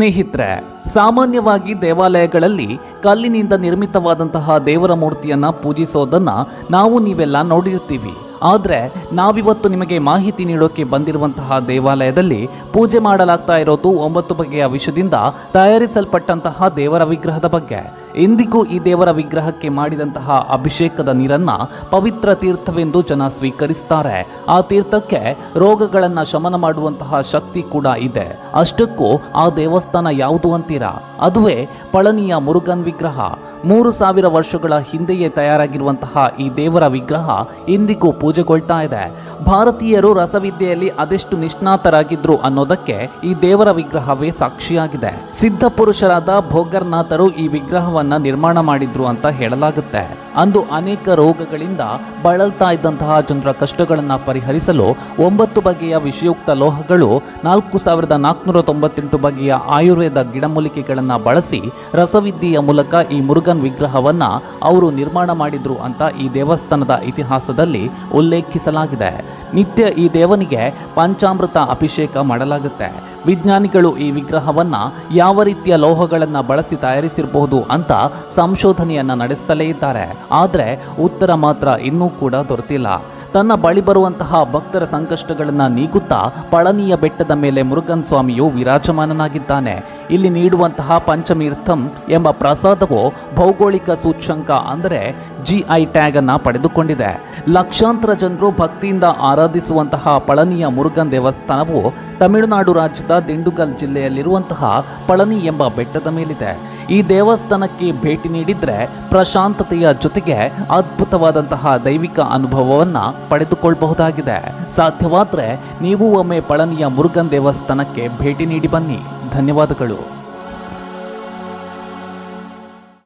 ಸ್ನೇಹಿತರೆ, ಸಾಮಾನ್ಯವಾಗಿ ದೇವಾಲಯಗಳಲ್ಲಿ ಕಲ್ಲಿನಿಂದ ನಿರ್ಮಿತವಾದಂತಹ ದೇವರ ಮೂರ್ತಿಯನ್ನ ಪೂಜಿಸೋದನ್ನ ನಾವು ನೀವೆಲ್ಲ ನೋಡಿರ್ತೀವಿ ಆದರೆ ನಾವಿವತ್ತು ನಿಮಗೆ ಮಾಹಿತಿ ನೀಡೋಕೆ ಬಂದಿರುವಂತಹ ದೇವಾಲಯದಲ್ಲಿ ಪೂಜೆ ಮಾಡಲಾಗ್ತಾ ಇರೋದು ಒಂಬತ್ತು ಬಗೆಯ ವಿಷದಿಂದ ತಯಾರಿಸಲ್ಪಟ್ಟಂತಹ ದೇವರ ವಿಗ್ರಹದ ಬಗ್ಗೆ. ಇಂದಿಗೂ ಈ ದೇವರ ವಿಗ್ರಹಕ್ಕೆ ಮಾಡಿದಂತಹ ಅಭಿಷೇಕದ ನೀರನ್ನ ಪವಿತ್ರ ತೀರ್ಥವೆಂದು ಜನ ಸ್ವೀಕರಿಸ್ತಾರೆ. ಆ ತೀರ್ಥಕ್ಕೆ ರೋಗಗಳನ್ನ ಶಮನ ಮಾಡುವಂತಹ ಶಕ್ತಿ ಕೂಡ ಇದೆ. ಅಷ್ಟಕ್ಕೂ ಆ ದೇವಸ್ಥಾನ ಯಾವುದು ಅಂತೀರಾ? ಅದುವೇ ಪಳನಿಯ ಮುರುಗನ್ ವಿಗ್ರಹ. ಮೂರು ಸಾವಿರ ವರ್ಷಗಳ ಹಿಂದೆಯೇ ತಯಾರಾಗಿರುವಂತಹ ಈ ದೇವರ ವಿಗ್ರಹ ಇಂದಿಗೂ ಪೂಜೆಗೊಳ್ತಾ ಇದೆ. ಭಾರತೀಯರು ರಸವಿದ್ಯೆಯಲ್ಲಿ ಅದೆಷ್ಟು ನಿಷ್ಣಾತರಾಗಿದ್ರು ಅನ್ನೋದಕ್ಕೆ ಈ ದೇವರ ವಿಗ್ರಹವೇ ಸಾಕ್ಷಿಯಾಗಿದೆ. ಸಿದ್ಧ ಪುರುಷರಾದ ಭೋಗರ್ನಾಥರು ಈ ವಿಗ್ರಹವನ್ನ ನಿರ್ಮಾಣ ಮಾಡಿದ್ರು ಅಂತ ಹೇಳಲಾಗುತ್ತೆ. ಅಂದು ಅನೇಕ ರೋಗಗಳಿಂದ ಬಳಲ್ತಾ ಇದ್ದಂತಹ ಜನರ ಕಷ್ಟಗಳನ್ನು ಪರಿಹರಿಸಲು ಒಂಬತ್ತು ಬಗೆಯ ವಿಷಯುಕ್ತ ಲೋಹಗಳು, ನಾಲ್ಕು ಸಾವಿರದ ನಾಲ್ಕುನೂರ ತೊಂಬತ್ತೆಂಟು ಬಗೆಯ ಆಯುರ್ವೇದ ಗಿಡಮೂಲಿಕೆಗಳನ್ನು ಬಳಸಿ ರಸವಿದ್ಯೆಯ ಮೂಲಕ ಈ ಮುರುಗನ್ ವಿಗ್ರಹವನ್ನು ಅವರು ನಿರ್ಮಾಣ ಮಾಡಿದ್ರು ಅಂತ ಈ ದೇವಸ್ಥಾನದ ಇತಿಹಾಸದಲ್ಲಿ ಉಲ್ಲೇಖಿಸಲಾಗಿದೆ. ನಿತ್ಯ ಈ ದೇವನಿಗೆ ಪಂಚಾಮೃತ ಅಭಿಷೇಕ ಮಾಡಲಾಗುತ್ತೆ. ವಿಜ್ಞಾನಿಗಳು ಈ ವಿಗ್ರಹವನ್ನ ಯಾವ ರೀತಿಯ ಲೋಹಗಳನ್ನು ಬಳಸಿ ತಯಾರಿಸಿರಬಹುದು ಅಂತ ಸಂಶೋಧನೆಯನ್ನ ನಡೆಸ್ತಲೇ ಇದ್ದಾರೆ. ಆದರೆ ಉತ್ತರ ಮಾತ್ರ ಇನ್ನೂ ಕೂಡ ದೊರೆತಿಲ್ಲ. ತನ್ನ ಬಳಿ ಬರುವಂತಹ ಭಕ್ತರ ಸಂಕಷ್ಟಗಳನ್ನು ನೀಗುತ್ತಾ ಪಳನಿಯ ಬೆಟ್ಟದ ಮೇಲೆ ಮುರುಗನ್ ಸ್ವಾಮಿಯು ವಿರಾಜಮಾನನಾಗಿದ್ದಾನೆ. ಇಲ್ಲಿ ನೀಡುವಂತಹ ಪಂಚಮೀರ್ಥಂ ಎಂಬ ಪ್ರಸಾದವು ಭೌಗೋಳಿಕ ಸೂಚ್ಯಂಕ ಅಂದರೆ ಜಿಐ ಟ್ಯಾಗ್ ಅನ್ನು ಪಡೆದುಕೊಂಡಿದೆ. ಲಕ್ಷಾಂತರ ಜನರು ಭಕ್ತಿಯಿಂದ ಆರಾಧಿಸುವಂತಹ ಪಳನಿಯ ಮುರುಗನ್ ದೇವಸ್ಥಾನವು ತಮಿಳುನಾಡು ರಾಜ್ಯದ ದಿಂಡುಗಲ್ ಜಿಲ್ಲೆಯಲ್ಲಿರುವಂತಹ ಪಳನಿ ಎಂಬ ಬೆಟ್ಟದ ಮೇಲಿದೆ. ಈ ದೇವಸ್ಥಾನಕ್ಕೆ ಭೇಟಿ ನೀಡಿದ್ರೆ ಪ್ರಶಾಂತತೆಯ ಜೊತೆಗೆ ಅದ್ಭುತವಾದಂತಹ ದೈವಿಕ ಅನುಭವವನ್ನ ಪಡೆದುಕೊಳ್ಳಬಹುದಾಗಿದೆ ಸಾಧ್ಯವಾದ್ರೆ ನೀವು ಒಮ್ಮೆ ಪಳನಿಯ ಮುರುಗನ್ ದೇವಸ್ಥಾನಕ್ಕೆ ಭೇಟಿ ನೀಡಿ ಬನ್ನಿ. ಧನ್ಯವಾದಗಳು.